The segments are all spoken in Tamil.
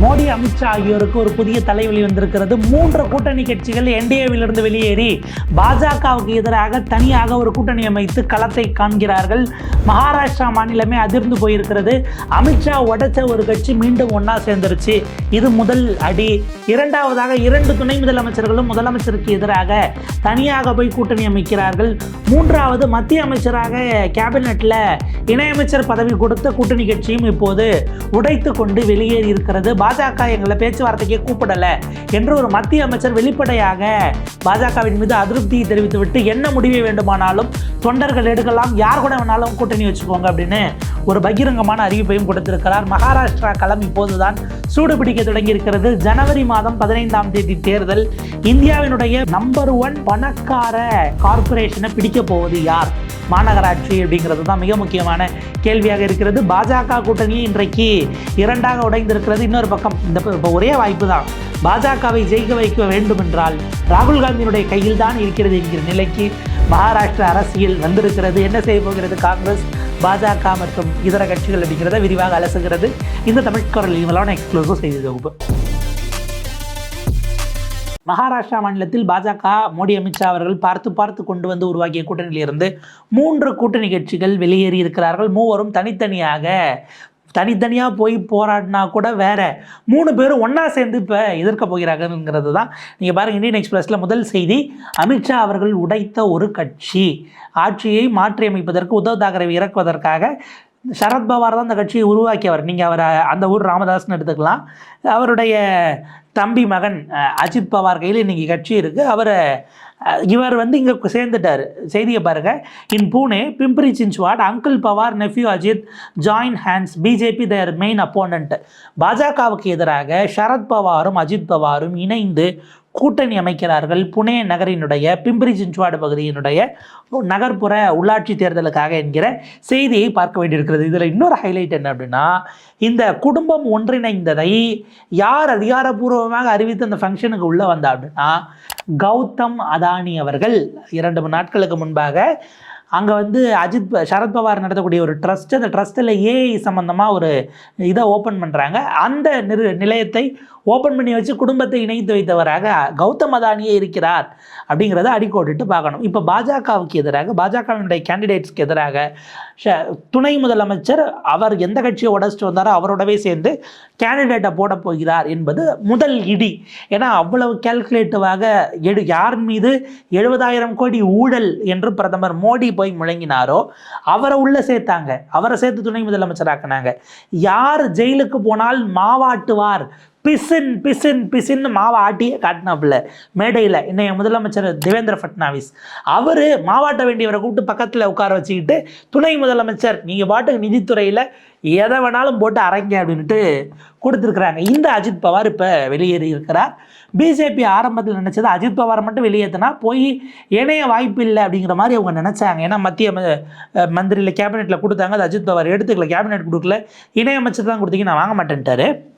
மோடி அமித்ஷா ஆகியோருக்கு ஒரு புதிய தலைவலி வந்திருக்கிறது. மூன்று கூட்டணி கட்சிகள் என்டிஏவிலிருந்து வெளியேறி பாஜகவுக்கு எதிராக தனியாக ஒரு கூட்டணி அமைத்து களத்தை காண்கிறார்கள். மகாராஷ்டிரா மாநிலமே அதிர்ந்து போயிருக்கிறது. அமித்ஷா உடைச்ச ஒரு கட்சி மீண்டும் ஒன்றா சேர்ந்துருச்சு. இது முதல் அடி. இரண்டாவதாக இரண்டு துணை முதலமைச்சர்களும் முதலமைச்சருக்கு எதிராக தனியாக போய் கூட்டணி அமைக்கிறார்கள். மூன்றாவது மத்திய அமைச்சராக கேபினெட்டில் இணையமைச்சர் பதவி கொடுத்த கூட்டணி கட்சியும் இப்போது உடைத்து கொண்டு வெளியேறி இருக்கிறது. பாஜக எங்களை பேச்சுவார்த்தைக்கே கூப்பிடலை என்று ஒரு மத்திய அமைச்சர் வெளிப்படையாக பாஜகவின் மீது அதிருப்தியை தெரிவித்துவிட்டு என்ன முடிவை வேண்டுமானாலும் தொண்டர்கள் எடுக்கலாம் யார் கூட வேணாலும் கூட்டணி வச்சுக்கோங்க அப்படின்னு ஒரு பகிரங்கமான அறிவிப்பையும் கொடுத்திருக்கிறார். மகாராஷ்டிரா களம் இப்போதுதான் சூடு பிடிக்க தொடங்கி இருக்கிறது ஜனவரி மாதம் பதினைந்தாம் தேதி தேர்தல். இந்தியாவினுடைய நம்பர் ஒன் பணக்கார கார்பரேஷனை பிடிக்க போவது யார்? மாநகராட்சி அப்படிங்கிறது தான் மிக முக்கியமான கேள்வியாக இருக்கிறது. பாஜக கூட்டணி இன்றைக்கு இரண்டாக உடைந்திருக்கிறது. இன்னொரு பக்கம் இந்த ஒரே வாய்ப்பு தான் பாஜகவை ஜெயிக்க வைக்க வேண்டும் என்றால் ராகுல் காந்தியினுடைய கையில் தான் இருக்கிறது என்கிற நிலைக்கு மகாராஷ்டிர அரசியல் வந்திருக்கிறது. என்ன செய்ய போகிறது? காங்கிரஸ் பாஜக மற்றும் இதர கட்சிகள் அப்படிங்கிறத விரிவாக அலசுகிறது. இந்த தமிழ் குரல் இவங்களான எக்ஸ்க்ளூசிவ் செய்தி தொகுப்பு. மகாராஷ்டிரா மாநிலத்தில் பாஜக மோடி அமித்ஷா அவர்கள் பார்த்து பார்த்து கொண்டு வந்து உருவாக்கிய கூட்டணியிலிருந்து மூன்று கூட்டணி கட்சிகள் வெளியேறி இருக்கிறார்கள் மூவரும் தனித்தனியாக தனித்தனியாக போய் போராடினா கூட வேறு. மூணு பேரும் ஒன்றா சேர்ந்து இப்போ எதிர்க்க போகிறாங்கங்கிறது தான். நீங்கள் பாருங்கள் இந்தியன் எக்ஸ்பிரஸில் முதல் செய்தி அமித்ஷா அவர்கள் உடைத்த ஒரு கட்சி. ஆட்சியை மாற்றியமைப்பதற்கு உத்தவ் தாக்கரே இறக்குவதற்காக சரத்பவார் தான் அந்த கட்சியை உருவாக்கியவர். நீங்கள் அவரை அந்த ஊர் ராமதாஸ்னு எடுத்துக்கலாம். அவருடைய தம்பி மகன் அஜித் பவார் கையில் இன்னைக்கு கட்சி இருக்குது அவரை இவர் வந்து இங்கே சேர்ந்துட்டார். செய்தியை பாருங்க. In Pune Pimpri Chinchwad uncle Pawar nephew Ajit join hands BJP their main opponent பாஜகவுக்கு எதிராக சரத்பவாரும் அஜித் பவாரும் இணைந்து கூட்டணி அமைக்கிறார்கள். புனே நகரினுடைய பிம்பரி சின்ச்வாடு பகுதியினுடைய நகர்ப்புற உள்ளாட்சி தேர்தலுக்காக என்கிற செய்தியை பார்க்க வேண்டியிருக்கிறது. இதில் இன்னொரு ஹைலைட் என்ன அப்படின்னா இந்த குடும்பம் ஒன்றிணைந்ததை யார் அதிகாரப்பூர்வமாக அறிவித்து அந்த ஃபங்க்ஷனுக்கு உள்ளே வந்தா அப்படின்னா கௌதம் அதானி அவர்கள். இரண்டு நாட்களுக்கு முன்பாக அங்கே வந்து அஜித் சரத்பவார் நடத்தக்கூடிய ஒரு ட்ரஸ்ட் அந்த ட்ரஸ்ட்டில் ஏஐ சம்மந்தமாக ஒரு இதை ஓப்பன் பண்ணுறாங்க அந்த நிறு நிலையத்தை ஓப்பன் பண்ணி வச்சு குடும்பத்தை இணைத்து வைத்தவராக கௌதம் அதானியே இருக்கிறார் அப்படிங்கிறத அடிக்கோடிட்டு பார்க்கணும். இப்போ பாஜகவுக்கு எதிராக பாஜகவினுடைய கேண்டிடேட்ஸ்க்கு எதிராக துணை முதலமைச்சர் அவர் எந்த கட்சியை உடச்சிட்டு வந்தாரோ அவரோடவே சேர்ந்து கேண்டிடேட்டை போட போகிறார் என்பது முதல் இடி. ஏன்னா அவ்வளவு கேல்குலேட்டிவாக எடு யார் மீது எழுபதாயிரம் கோடி ஊழல் என்று பிரதமர் மோடி போய் முழங்கினாரோ அவரை உள்ள சேர்த்தாங்க. அவரை சேர்த்து துணை முதலமைச்சராக்குனாங்க. யார் ஜெயிலுக்கு போனால் மாவாட்டுவார். பிசின் பிசின் பிசின்னு மாவை ஆட்டியே காட்டினாப்புல. மேடையில் இன்னைய முதலமைச்சர் தேவேந்திர ஃபட்னாவிஸ் அவர் மாவாட்ட வேண்டியவரை கூப்பிட்டு பக்கத்தில் உட்கார வச்சுக்கிட்டு துணை முதலமைச்சர் நீங்கள் பாட்டுக்கு நிதித்துறையில் எதை வேணாலும் போட்டு அரைங்க அப்படின்ட்டு கொடுத்துருக்குறாங்க. இந்த அஜித் பவார் இப்போ வெளியேறி இருக்கிறார் பிஜேபி ஆரம்பத்தில் நினச்சது அஜித் பவார் மட்டும் வெளியேற்றினா போய் இணைய வாய்ப்பு இல்லை அப்படிங்கிற மாதிரி அவங்க நினச்சாங்க. ஏன்னா மத்திய ம- மந்திரியில் கேபினெட்டில் கொடுத்தாங்க. அது அஜித் பவார் எடுத்துக்கல கேபினெட் கொடுக்கல. இணையமைச்சர் தான் கொடுத்தீங்க நான் வாங்க மாட்டேன்ட்டாரு.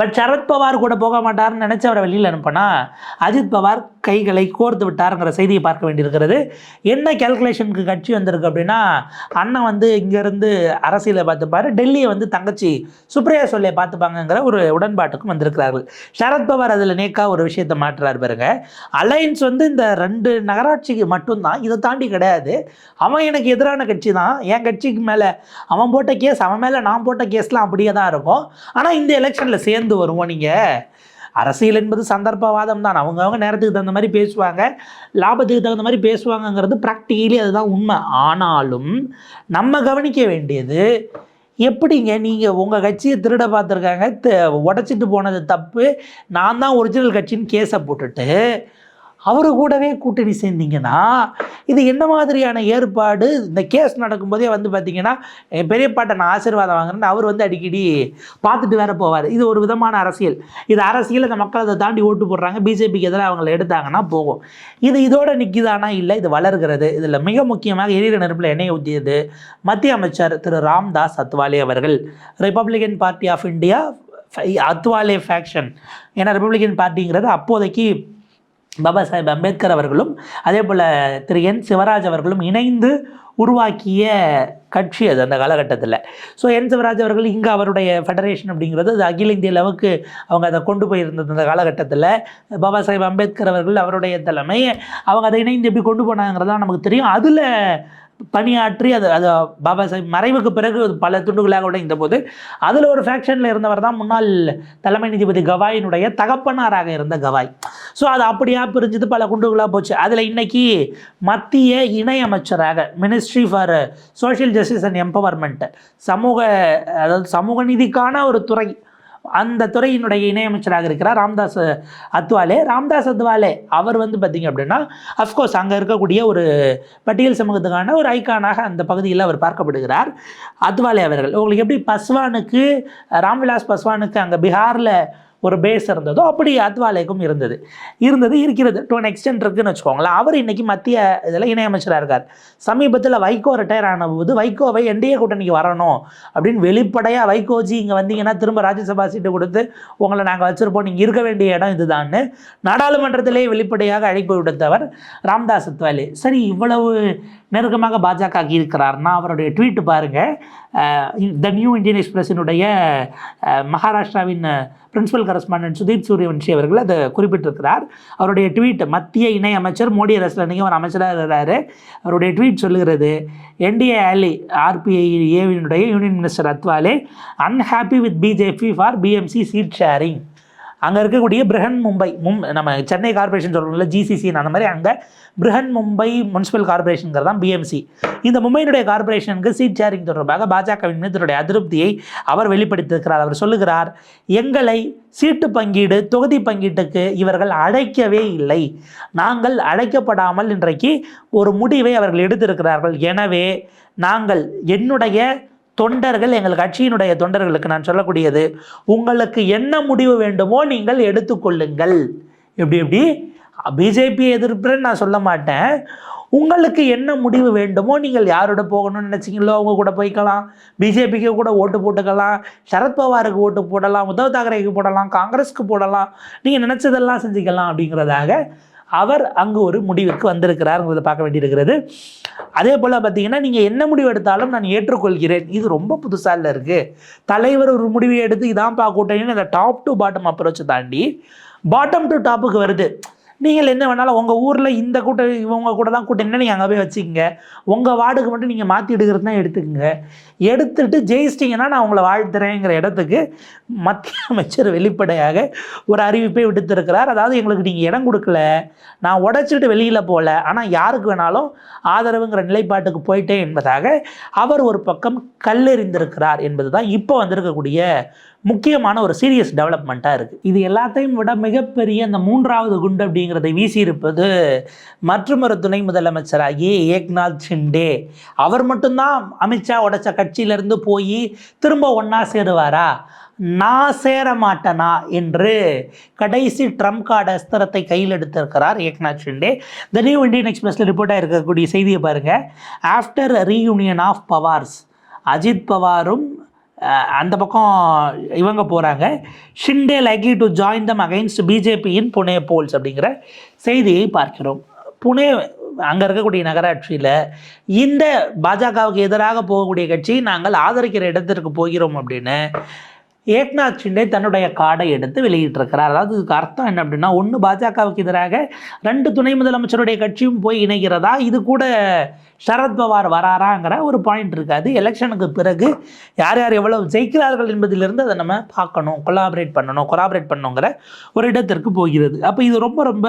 பட் சரத்பவார் கூட போக மாட்டார்னு நினச்சி அவரை வெளியில் அனுப்பினா அஜித் பவார் கைகளை கோர்த்து விட்டாருங்கிற செய்தியை பார்க்க வேண்டியிருக்கிறது. என்ன கேல்குலேஷனுக்கு கட்சி வந்திருக்கு அப்படின்னா அண்ணன் வந்து இங்கேருந்து அரசியலை பார்த்துப்பாரு டெல்லியை வந்து தங்கச்சி சுப்ரியா சொல்லியை பார்த்துப்பாங்கங்கிற ஒரு உடன்பாட்டுக்கும் வந்திருக்கிறார்கள். சரத்பவார் அதில் நேக்கா ஒரு விஷயத்தை மாற்றுறாரு பாருங்க. அலையன்ஸ் வந்து இந்த ரெண்டு நகராட்சிக்கு மட்டும்தான் இதை தாண்டி கிடையாது. அவன் எனக்கு எதிரான கட்சி தான். என் கட்சிக்கு மேலே அவன் போட்ட கேஸ் அவன் மேலே நான் போட்ட கேஸ்லாம் அப்படியே தான் இருக்கும். ஆனால் இந்த எலெக்ஷனில் சேர்ந்து வருவோம் நீங்கள் அரசியல் என்பது சந்தர்ப்பவாதம் தான். அவங்கவுங்க நேரத்துக்கு தகுந்த மாதிரி பேசுவாங்க. லாபத்துக்கு தகுந்த மாதிரி பேசுவாங்கங்கிறது ப்ராக்டிக்கலி அதுதான் உண்மை. ஆனாலும் நம்ம கவனிக்க வேண்டியது எப்படிங்க நீங்கள் உங்கள் கட்சியை திருட பார்த்துருக்காங்க உடச்சிட்டு போனது தப்பு. நான் தான் ஒரிஜினல் கட்சின்னு கேஸை போட்டுட்டு அவரு கூடவே கூட்டணி சேர்ந்தீங்கன்னா இது என்ன மாதிரியான ஏற்பாடு? இந்த கேஸ் நடக்கும்போதே வந்து பார்த்தீங்கன்னா என் பெரியப்பாட்ட நான் ஆசீர்வாதம் வாங்குறேன்னு அவர் வந்து அடிக்கடி பார்த்துட்டு வேற போவார். இது ஒரு விதமான அரசியல். இது அரசியல் இந்த மக்கள் அதை தாண்டி ஓட்டு போடுறாங்க. பிஜேபிக்கு எதிராக அவங்களை எடுத்தாங்கன்னா போகும். இது இதோட நிற்கிதானா இல்லை இது வளர்கிறது. இதில் மிக முக்கியமாக எரியிற நெருப்பில் எண்ணெய் ஊற்றியது மத்திய அமைச்சர் திரு ராம்தாஸ் அத்வாலே அவர்கள். Republican party of India Athawale faction ஏன்னா ரிப்பப்ளிகன் பார்ட்டிங்கிறது அப்போதைக்கு பாபா சாஹேப் அம்பேத்கர் அவர்களும் அதே போல் திரு என் சிவராஜ் அவர்களும் இணைந்து உருவாக்கிய கட்சி அது அந்த காலகட்டத்தில். ஸோ என் சிவராஜ் அவர்கள் இங்கே அவருடைய ஃபெடரேஷன் அப்படிங்கிறது அது அகில இந்திய அளவுக்கு அவங்க அதை கொண்டு போயிருந்தது அந்த காலகட்டத்தில். பாபா சாஹேப் அம்பேத்கர் அவர்கள் அவருடைய தலைமை அவங்க அதை இணைந்து எப்படி கொண்டு போனாங்கிறதான் நமக்கு தெரியும். அதில் பணியாற்றி அது அது பாபா சாஹிப் மறைவுக்கு பிறகு பல துண்டுகளாக உடைந்த போது அதில் ஒரு ஃபேக்ஷனில் இருந்தவர் தான் முன்னாள் தலைமை நீதிபதி கவாயினுடைய தகப்பனாராக இருந்த கவாய். ஸோ அது அப்படியா பிரிஞ்சது? பல குண்டுகளாக போச்சு. அதில் இன்னைக்கு மத்திய இணையமைச்சராக ministry for social justice and empowerment சமூக அதாவது சமூக நீதிக்கான ஒரு துறை அந்த துறையினுடைய இணையமைச்சராக இருக்கிறார் ராம்தாஸ் அத்வாலே. ராம்தாஸ் அத்வாலே அவர் வந்து பார்த்திங்க அப்படின்னா அஃப்கோர்ஸ் அங்கே இருக்கக்கூடிய ஒரு பட்டியல் சமூகத்துக்கான ஒரு ஐக்கானாக அந்த பகுதியில் அவர் பார்க்கப்படுகிறார். அத்வாலே அவர்கள் உங்களுக்கு எப்படி பஸ்வானுக்கு ராம்விலாஸ் பஸ்வானுக்கு அங்கே பீகாரில் ஒரு பேஸ் இருந்ததோ அப்படி அத்வாலேக்கும் இருந்தது. இருந்தது இருக்கிறது. டு அன் எக்ஸ்டென்ட் இருக்குன்னு வச்சுக்கோங்களேன். அவர் இன்றைக்கி மத்திய இதில் இணையமைச்சராக இருக்கார். சமீபத்தில் வைகோ ரிட்டையர் ஆன போது வைகோவை என்டிஏ கூட்டணிக்கு வரணும் அப்படின்னு வெளிப்படையாக வைகோஜி இங்கே வந்தீங்கன்னா திரும்ப ராஜ்யசபா சீட்டு கொடுத்து உங்களை நாங்கள் வச்சுருப்போம். நீங்கள் இருக்க வேண்டிய இடம் இதுதான்னு நாடாளுமன்றத்திலே வெளிப்படையாக அழைப்பு விடுத்தவர் ராம்தாஸ் அத்வாலே. சரி இவ்வளவு நெருக்கமாக பாஜக இருக்கிறார்னா அவருடைய ட்வீட்டு பாருங்கள் த நியூ இந்தியன் எக்ஸ்பிரஸினுடைய மகாராஷ்டிராவின் பிரின்சிபல் கரஸ்பாண்டன்ட் சுதீப் சூரியவன்ஷி அவர்கள் அதை குறிப்பிட்டிருக்கிறார். அவருடைய ட்வீட் மத்திய இணை அமைச்சர் மோடி அரசில் இன்றைக்கி ஒரு அமைச்சராக இருக்கிறாரு. அவருடைய ட்வீட் சொல்லுகிறது NDA ally RPI ஏவினுடைய union minister Athawale unhappy with BJP for BMC seat sharing அங்கே இருக்கக்கூடிய பிரஹன் மும்பை மும் நம்ம சென்னை கார்பரேஷன் சொல்கிறோம்ல ஜிசிசின்னு அந்த மாதிரி அங்கே பிரஹன் மும்பை முனிசிபல் கார்பரேஷனுங்கிறது தான் பிஎம்சி இந்த மும்பையினுடைய கார்பரேஷனுக்கு சீட் ஷேரிங் தொடர்பாக பாஜகவின் மீது தன்னுடைய அதிருப்தியை அவர் வெளிப்படுத்தியிருக்கிறார். அவர் சொல்லுகிறார் எங்களை சீட்டு பங்கீடு தொகுதி பங்கீட்டுக்கு இவர்கள் அழைக்கவே இல்லை. நாங்கள் அழைக்கப்படாமல் இன்றைக்கு ஒரு முடிவை அவர்கள் எடுத்திருக்கிறார்கள். எனவே நாங்கள் என்னுடைய தொண்டர்கள் எங்கள் கட்சியினுடைய தொண்டர்களுக்கு நான் சொல்லக்கூடியது உங்களுக்கு என்ன முடிவு வேண்டுமோ நீங்கள் எடுத்துக்கொள்ளுங்கள் எப்படி எப்படி? பிஜேபி எதிர்ப்புன்னு நான் சொல்ல மாட்டேன். உங்களுக்கு என்ன முடிவு வேண்டுமோ நீங்கள் யாரோட போகணும்னு நினச்சிங்களோ அவங்க கூட போய்க்கலாம். பிஜேபிக்கு கூட ஓட்டு போட்டுக்கலாம். சரத்பவாருக்கு ஓட்டு போடலாம். உத்தவ் தாக்கரேக்கு போடலாம். காங்கிரஸ்க்கு போடலாம். நீங்கள் நினச்சதெல்லாம் செஞ்சுக்கலாம் அப்படிங்கிறதாக அவர் அங்கு ஒரு முடிவுக்கு வந்திருக்கிறாருங்கிறத பார்க்க வேண்டியிருக்கிறது. அதே போல் பார்த்தீங்கன்னா நீங்கள் என்ன முடிவு எடுத்தாலும் நான் ஏற்றுக்கொள்கிறேன். இது ரொம்ப புதுசாக இல்லை இருக்குது தலைவர் ஒரு முடிவை எடுத்து இதான் கூட்டணின்னு அந்த டாப் டு பாட்டம் அப்ரோச்சை தாண்டி பாட்டம் டு டாப்புக்கு வருது. நீங்கள் என்ன வேணாலும் உங்கள் ஊரில் இந்த கூட்டம் இவங்க கூட தான் கூட்டணினா நீங்கள் அங்கே போய் வச்சுக்கோங்க. உங்கள் வார்டுக்கு மட்டும் நீங்கள் மாற்றி எடுக்கிறதுனா எடுத்துக்கங்க. எடுத்துட்டு ஜெயிச்சிட்டிங்கன்னா நான் உங்களை வாழ்த்துறேங்கிற இடத்துக்கு மத்திய அமைச்சர் வெளிப்படையாக ஒரு அறிவிப்பை விடுத்திருக்கிறார். அதாவது எங்களுக்கு நீங்கள் இடம் கொடுக்கல. நான் உடச்சிட்டு வெளியில் போகல. ஆனால் யாருக்கு வேணாலும் ஆதரவுங்கிற நிலைப்பாட்டுக்கு போயிட்டேன் என்பதாக அவர் ஒரு பக்கம் கல்லெறிந்திருக்கிறார் என்பது தான் இப்போ வந்திருக்கக்கூடிய முக்கியமான ஒரு சீரியஸ் டெவலப்மெண்ட்டாக இருக்குது இது எல்லாத்தையும் விட மிகப்பெரிய அந்த மூன்றாவது குண்டு அப்படிங்கிறதை வீசியிருப்பது மற்றொரு துணை முதலமைச்சராகி ஏக்நாத் ஷிண்டே. அவர் மட்டும்தான் அமித்ஷா உடைச்ச கட்சியிலேருந்து போய் திரும்ப ஒன்றா சேருவாரா? நான் சேர மாட்டேனா? என்று கடைசி ட்ரம்ப் கார்டு அஸ்திரத்தை கையில் எடுத்திருக்கிறார் Eknath Shinde. The new Indian எக்ஸ்பிரஸில் ரிப்போர்ட்டாக இருக்கக்கூடிய செய்தியை பாருங்கள் after reunion of Pawars Ajit பவாரும் அந்த பக்கம் இவங்க போகிறாங்க Shinde likely to join them against பிஜேபியின் புனே போல்ஸ் அப்படிங்கிற செய்தியை பார்க்கிறோம். புனே அங்கே இருக்கக்கூடிய நகராட்சியில் இந்த பாஜகவுக்கு எதிராக போகக்கூடிய கட்சி நாங்கள் ஆதரிக்கிற இடத்திற்கு போகிறோம் அப்படின்னு ஏக்நாத் ஷிண்டே தன்னுடைய கார்டை எடுத்து வெளியிட்டிருக்கிறார். அதாவது இதுக்கு அர்த்தம் என்ன அப்படின்னா ஒன்று பாஜகவுக்கு எதிராக ரெண்டு துணை முதலமைச்சருடைய கட்சியும் போய் இணைகிறதா? இது கூட சரத்பவார் வராராங்கிற ஒரு பாயிண்ட் இருக்காது எலெக்ஷனுக்கு பிறகு யார் யார் எவ்வளவு ஜெயிக்கிறார்கள் என்பதிலிருந்து அதை நம்ம பார்க்கணும். கொலாபரேட் பண்ணணும் கொலாபரேட் பண்ணணுங்கிற ஒரு இடத்திற்கு போகிறது. அப்போ இது ரொம்ப ரொம்ப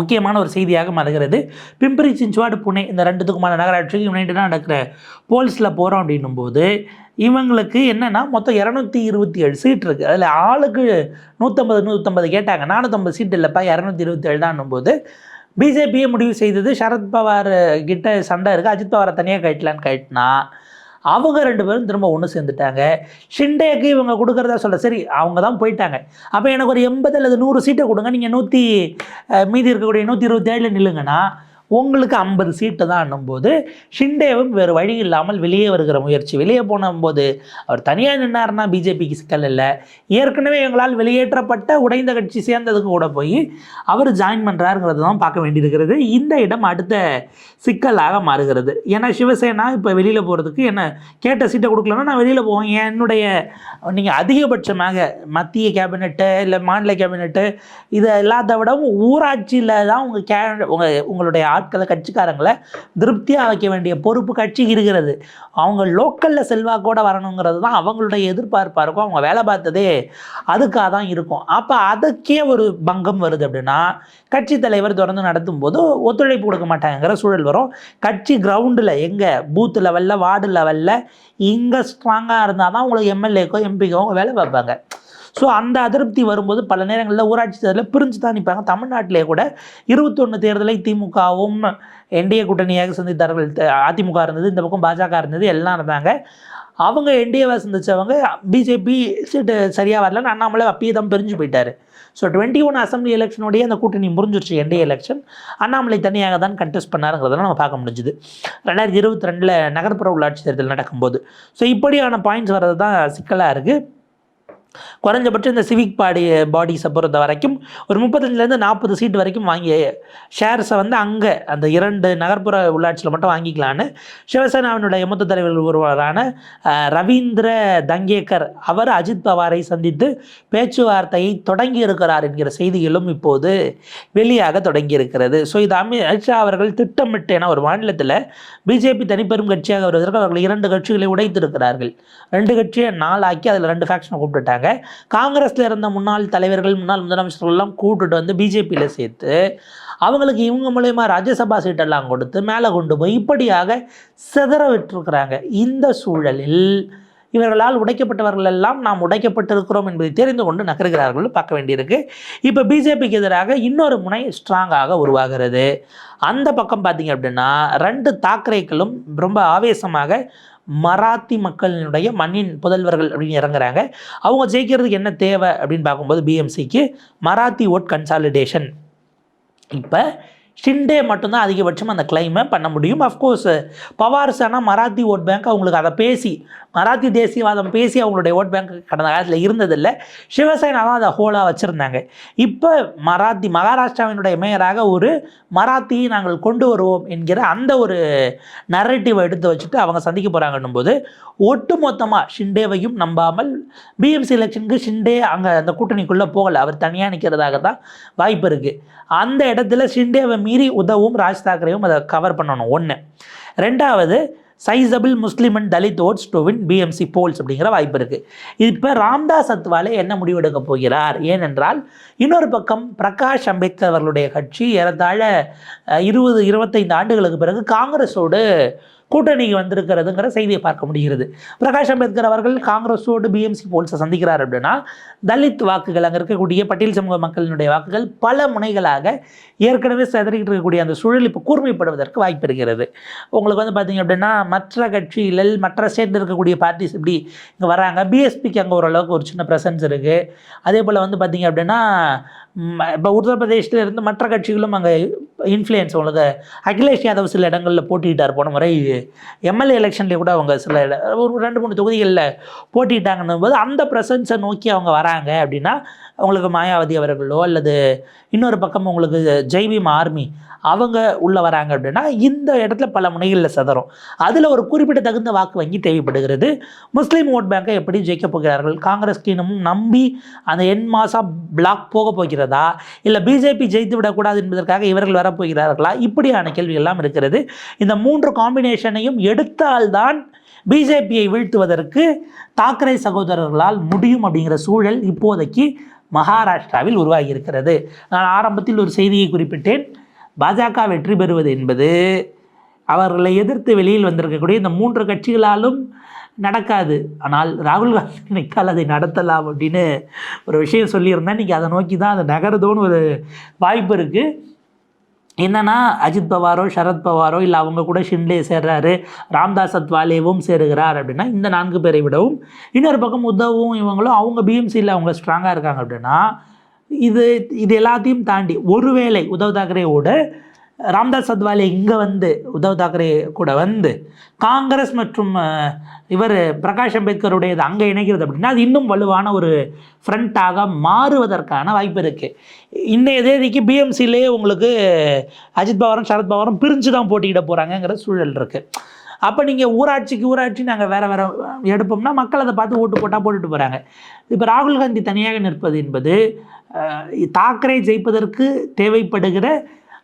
முக்கியமான ஒரு செய்தியாக மாறுகிறது. பிம்பரி சிஞ்சுவாடு புனே இந்த ரெண்டுத்துக்குமான நகராட்சிக்கு யுனைடடாக நடக்கிற போல்ஸில் போகிறோம் அப்படின்னும் போது இவங்களுக்கு என்னென்னா மொத்தம் இரநூத்தி இருபத்தி ஏழு சீட் இருக்குது அதில் ஆளுக்கு நூற்றம்பது நூற்றம்பது கேட்டாங்க. நானூற்றம்பது சீட் இல்லைப்பா இரநூத்தி இருபத்தி ஏழு தான் போது பிஜேபியை முடிவு செய்தது சரத்பவார் கிட்ட சண்டை இருக்குது அஜித் பவாரை தனியாக கட்டலான்னு கட்டினா அவங்க ரெண்டு பேரும் திரும்ப ஒன்று சேர்ந்துட்டாங்க. ஷிண்டேக்கு இவங்க கொடுக்குறதா சொல்ல சரி அவங்க தான் போயிட்டாங்க. அப்போ எனக்கு ஒரு எண்பது அல்லது நூறு சீட்டை கொடுங்க. நீங்கள் நூற்றி மீதி இருக்கக்கூடிய நூற்றி இருபத்தி ஏழில் நில்லுங்கன்னா உங்களுக்கு ஐம்பது சீட்டு தான் போது ஷிண்டேவும் வேறு வழி இல்லாமல் வெளியே வருகிற முயற்சி. வெளியே போனபோது அவர் தனியாக நின்னார்னா பிஜேபிக்கு சிக்கல் இல்லை. ஏற்கனவே எங்களால் வெளியேற்றப்பட்ட உடைந்த கட்சி சேர்ந்ததுக்கு கூட போய் அவர் ஜாயின் பண்ணுறாருங்கிறது தான் பார்க்க வேண்டியிருக்கிறது. இந்த இடம் அடுத்த சிக்கலாக மாறுகிறது. ஏன்னா சிவசேனா இப்போ வெளியில் போகிறதுக்கு என்ன கேட்ட சீட்டை கொடுக்கலன்னா நான் வெளியில் போவேன். என்னுடைய நீங்கள் அதிகபட்சமாக மத்திய கேபினெட்டு இல்லை மாநில கேபினெட்டு இது எல்லாத்த விடவும் ஊராட்சியில் தான் உங்கள் கே உங்கள் உங்களுடைய ஆட்களை கட்சிக்காரங்களை திருப்தியாக வைக்க வேண்டிய பொறுப்பு கட்சிக்கு இருக்கிறது. அவங்க லோக்கலில் செல்வாக்கோட வரணுங்கிறது தான் அவங்களுடைய எதிர்பார்ப்பாக இருக்கும். அவங்க வேலை பார்த்ததே அதுக்காக தான் இருக்கும். அப்போ அதுக்கே ஒரு பங்கம் வருது அப்படின்னா கட்சி தலைவர் தொடர்ந்து நடத்தும் போது ஒத்துழைப்பு கொடுக்க மாட்டாங்கிற சூழல் வரும். கட்சி கிரவுண்டில் எங்கே? பூத் லெவலில் வார்டு லெவலில் இங்கே ஸ்ட்ராங்காக இருந்தால் தான் உங்களுக்கு எம்எல்ஏக்கோ எம்பிக்கோ அவங்க வேலை பார்ப்பாங்க. ஸோ அந்த அதிருப்தி வரும்போது பல நேரங்களில் ஊராட்சி தேர்தலில் பிரிஞ்சு தான் நிற்பாங்க தமிழ்நாட்டிலே கூட இருபத்தொன்று தேர்தலை திமுகவும் என்டிஏ கூட்டணியாக சந்தித்தார்கள். அதிமுக இருந்தது இந்த பக்கம் பாஜக இருந்தது எல்லாம் இருந்தாங்க. அவங்க என்டிஏவை சந்தித்தவங்க பிஜேபி சீட்டு சரியாக வரலன்னு அண்ணாமலை அப்பயே தான் பிரிஞ்சு போயிட்டார். ஸோ டுவெண்ட்டி ஒன் அசம்பிளி எலெக்ஷனுடைய அந்த கூட்டணி முறிஞ்சிருச்சு என்டிஏ எலெக்ஷன். அண்ணாமலை தனியாக தான் கண்டெஸ்ட் பண்ணாருங்கிறதெல்லாம் நம்ம பார்க்க முடிஞ்சுது. ரெண்டாயிரத்தி இருபத்தி ரெண்டில் நகர்ப்புற உள்ளாட்சி தேர்தல் நடக்கும்போது. ஸோ இப்படியான பாயிண்ட்ஸ் வர்றது தான் சிக்கலாக இருக்குது குறைஞ்சபட்சம் இந்த சிவிக் பாடி பாடிஸை பொறுத்த வரைக்கும் ஒரு முப்பத்தஞ்சிலேருந்து நாற்பது சீட் வரைக்கும் வாங்கி ஷேர்ஸை வந்து அங்கே அந்த இரண்டு நகர்ப்புற உள்ளாட்சியில் மட்டும் வாங்கிக்கலான்னு சிவசேனாவினுடைய மூத்த தலைவர்கள் ஒருவரான ரவீந்திர தங்கேக்கர் அவர் அஜித் பவாரை சந்தித்து பேச்சுவார்த்தையை தொடங்கி இருக்கிறார் என்கிற செய்திகளும் இப்போது வெளியாக தொடங்கி இருக்கிறது ஸோ இது அமி அமித்ஷா அவர்கள் திட்டமிட்டு என ஒரு மாநிலத்தில் பிஜேபி தனிப்பெரும் கட்சியாக வருவதற்கு அவர்கள் இரண்டு கட்சிகளை உடைத்திருக்கிறார்கள். ரெண்டு கட்சியை நாளாக்கி அதில் ரெண்டு ஃபேக்ஷனை கூப்பிட்டுட்டாங்க. காங்கிரஸில் இருந்த முன்னாள் தலைவர்கள் முன்னாள் முதலமைச்சர்கள் எல்லாம் வந்து பிஜேபியில் சேர்த்து அவங்களுக்கு இவங்க மூலயமா ராஜ்யசபா சீட்டெல்லாம் கொடுத்து மேலே கொண்டு போய் இப்படியாக சிதற விட்டுருக்கிறாங்க. இந்த சூழலில் இவர்களால் உடைக்கப்பட்டவர்கள் எல்லாம் நாம் உடைக்கப்பட்டிருக்கிறோம் என்பதை தெரிந்து கொண்டு நகர்கிறார்கள் பார்க்க வேண்டியிருக்கு. இப்போ பிஜேபிக்கு எதிராக இன்னொரு முனை ஸ்ட்ராங்காக உருவாகிறது. அந்த பக்கம் பார்த்தீங்க அப்படின்னா ரெண்டு தாக்கரேக்களும் ரொம்ப ஆவேசமாக மராத்தி மக்களினுடைய மண்ணின் புதல்வர்கள் அப்படின்னு இறங்குறாங்க. அவங்க ஜெயிக்கிறதுக்கு என்ன தேவை அப்படின்னு பார்க்கும்போது பிஎம்சிக்கு மராத்தி ஓட் கன்சாலிடேஷன் இப்போ ஷிண்டே மட்டும்தான் அதிகபட்சம் அந்த கிளைமை பண்ண முடியும். Of course Pawar Sena Marathi vote bank அவங்களுக்கு அதை பேசி மராத்தி தேசியவாதம் பேசி அவங்களுடைய ஓட் பேங்க் கடந்த காலத்தில் இருந்ததில்லை. சிவசேனா தான் அதை ஹோலாக வச்சுருந்தாங்க. இப்போ மராத்தி மகாராஷ்டிராவினுடைய மேயராக ஒரு மராத்தியை நாங்கள் கொண்டு வருவோம் என்கிற அந்த ஒரு நரேட்டிவை எடுத்து வச்சுட்டு அவங்க சந்திக்க போகிறாங்கன்னும் போது ஒட்டு மொத்தமாக ஷிண்டேவையும் நம்பாமல் பிஎம்சி எலெக்ஷனுக்கு ஷிண்டே அங்கே அந்த கூட்டணிக்குள்ளே போகலை. அவர் தனியாக நிற்கிறதாக தான் வாய்ப்பு இருக்குது அந்த இடத்துல ஷிண்டேவை மீறி உதவும் ராஜ் தாக்கரேவும் அதை கவர் பண்ணணும் ஒன்று ரெண்டாவது sizeable Muslim and Dalit votes to win BMC polls அப்படிங்கிற வாய்ப்பு இருக்குது இப்போ ராம்தாஸ் அத்வாலே என்ன முடிவெடுக்க போகிறார்? ஏனென்றால் இன்னொரு பக்கம் பிரகாஷ் அம்பேத்கர் அவர்களுடைய கட்சி ஏறத்தாழ இருபது இருபத்தைந்து ஆண்டுகளுக்கு பிறகு காங்கிரஸோடு கூட்டணிக்கு வந்திருக்கிறதுங்கிற செய்தியை பார்க்க முடிகிறது. பிரகாஷ் அம்பேத்கர் அவர்கள் காங்கிரஸோடு பிஎம்சி போல்ஸை சந்திக்கிறார் அப்படின்னா தலித் வாக்குகள் அங்கே இருக்கக்கூடிய பட்டியல் சமூக மக்களினுடைய வாக்குகள் பல முனைகளாக ஏற்கனவே சிதறிக்கிட்டு இருக்கக்கூடிய அந்த சூழல் இப்போ கூர்மைப்படுவதற்கு வாய்ப்பு இருக்கிறது. உங்களுக்கு வந்து பார்த்தீங்க அப்படின்னா மற்ற கட்சிகளில் மற்ற ஸ்டேட்டில் இருக்கக்கூடிய பார்ட்டிஸ் இப்படி இங்கே வராங்க. பிஎஸ்பிக்கு அங்கே ஓரளவுக்கு ஒரு சின்ன ப்ரெசன்ஸ் இருக்குது அதே போல் வந்து பார்த்தீங்க அப்படின்னா இப்போ உத்தரப்பிரதேசத்தில் இருந்து மற்ற கட்சிகளும் அங்கே இன்ஃப்ளூயன்ஸ் உள்ளது அகிலேஷ் யாதவ் சில இடங்களில் போட்டிக்கிட்டார் போன முறை எம்எல்ஏ எலெக்ஷன்லேயே கூட அவங்க சில ஒரு ரெண்டு மூணு தொகுதிகளில் போட்டிட்டாங்கன்னும் போது அந்த ப்ரெசன்ஸை நோக்கி அவங்க வராங்க அப்படின்னா அவங்களுக்கு மாயாவதி அவர்களோ அல்லது இன்னொரு பக்கம் உங்களுக்கு ஜெய்பீம் ஆர்மி அவங்க உள்ளே வராங்க அப்படின்னா இந்த இடத்துல பல முனைகளில் சதறும். அதில் ஒரு குறிப்பிட்ட தகுந்த வாக்கு வங்கி தேவைப்படுகிறது. முஸ்லீம் ஓட் பேங்கை எப்படி ஜெயிக்க போகிறார்கள்? காங்கிரஸ் இன்னமும் நம்பி அந்த என் மாசா பிளாக் போக போகிறதா? இல்லை பிஜேபி ஜெயித்து விடக்கூடாது என்பதற்காக இவர்கள் வரப்போகிறார்களா இப்படியான கேள்வி எல்லாம் இருக்கிறது. இந்த மூன்று காம்பினேஷனையும் எடுத்தால்தான் பிஜேபியை வீழ்த்துவதற்கு தாக்கரே சகோதரர்களால் முடியும் அப்படிங்கிற சூழல் இப்போதைக்கு மகாராஷ்டிராவில் உருவாகி இருக்கிறது நான் ஆரம்பத்தில் ஒரு செய்தியை குறிப்பிட்டேன். பாஜக வெற்றி பெறுவது என்பது அவர்களை எதிர்த்து வெளியில் வந்திருக்கக்கூடிய இந்த மூன்று கட்சிகளாலும் நடக்காது. ஆனால் ராகுல் காந்தி நினைக்கால் அதை நடத்தலாம் அப்படின்னு ஒரு விஷயம் சொல்லியிருந்தேன். இன்றைக்கி அதை நோக்கி தான் அது நகருதோன்னு ஒரு வாய்ப்பு இருக்குது என்னன்னா அஜித் பவாரோ சரத் பவாரோ இல்லை அவங்க கூட ஷிண்டே சேர்றாரு ராம்தாஸ் அத்வாலேவும் சேருகிறார் அப்படின்னா இந்த நான்கு பேரை விடவும் இன்னொரு பக்கம் உத்தவும் இவங்களும் அவங்க பிஎம்சியில் அவங்க ஸ்ட்ராங்காக இருக்காங்க அப்படின்னா இது இது எல்லாத்தையும் தாண்டி ஒருவேளை உத்தவ் தாக்கரேவோட ராம்தாஸ் அத்வாலே இங்கே வந்து உத்தவ் தாக்கரே கூட வந்து காங்கிரஸ் மற்றும் இவர் பிரகாஷ் அம்பேத்கருடையது அங்கே இணைக்கிறது அப்படின்னா அது இன்னும் வலுவான ஒரு ஃப்ரண்ட்டாக மாறுவதற்கான வாய்ப்பு இருக்குது இன்றைய தேதிக்கு பிஎம்சிலேயே உங்களுக்கு அஜித் பவாரும் சரத் பவாரும் பிரிஞ்சு தான் போட்டியிட போகிறாங்கங்கிற சூழல் இருக்குது அப்போ நீங்கள் ஊராட்சிக்கு ஊராட்சி நாங்கள் வேறு வேறு எடுப்போம்னா மக்கள் அதை பார்த்து ஓட்டு போட்டால் போட்டுட்டு போகிறாங்க இப்போ ராகுல் காந்தி தனியாக நிற்பது என்பது தாக்கரே ஜெயிப்பதற்கு தேவைப்படுகிற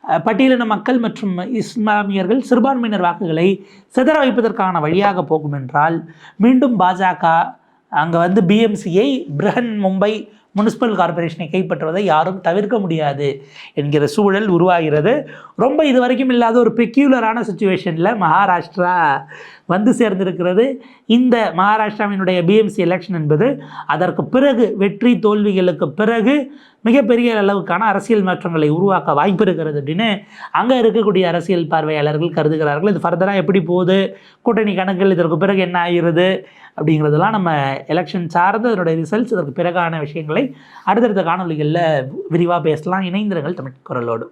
பட்டியலின மக்கள் மற்றும் இஸ்லாமியர்கள் சிறுபான்மையினர் வாக்குகளை சிதற வைப்பதற்கான வழியாக போகும் என்றால் மீண்டும் பாஜக அங்கே வந்து பிஎம்சியை பிரஹன் மும்பை முனிசிபல் கார்ப்பரேஷனை கைப்பற்றுவதை யாரும் தவிர்க்க முடியாது என்கிற சூழல் உருவாகிறது. ரொம்ப இது வரைக்கும் இல்லாத ஒரு பெக்யூலரான சுச்சுவேஷனில் மகாராஷ்டிரா வந்து சேர்ந்திருக்கிறது. இந்த மகாராஷ்டிராவினுடைய பிஎம்சி எலெக்ஷன் என்பது அதற்கு பிறகு வெற்றி தோல்விகளுக்கு பிறகு மிகப்பெரிய அளவுக்கான அரசியல் மாற்றங்களை உருவாக்க வாய்ப்பு இருக்கிறது அப்படின்னு அங்கே இருக்கக்கூடிய அரசியல் பார்வையாளர்கள் கருதுகிறார்கள். இது ஃபர்தராக எப்படி போகுது? கூட்டணி கணக்குகள் இதற்கு பிறகு என்ன ஆகிறது அப்படிங்கிறதெல்லாம் நம்ம எலெக்ஷன் சார்ந்து அதனுடைய ரிசல்ட்ஸ் இதற்கு பிறகான விஷயங்களை அடுத்தடுத்த காணொளிகளில் விரிவாக பேசலாம். இணைந்திருங்கள் தமிழ் குரலோடு.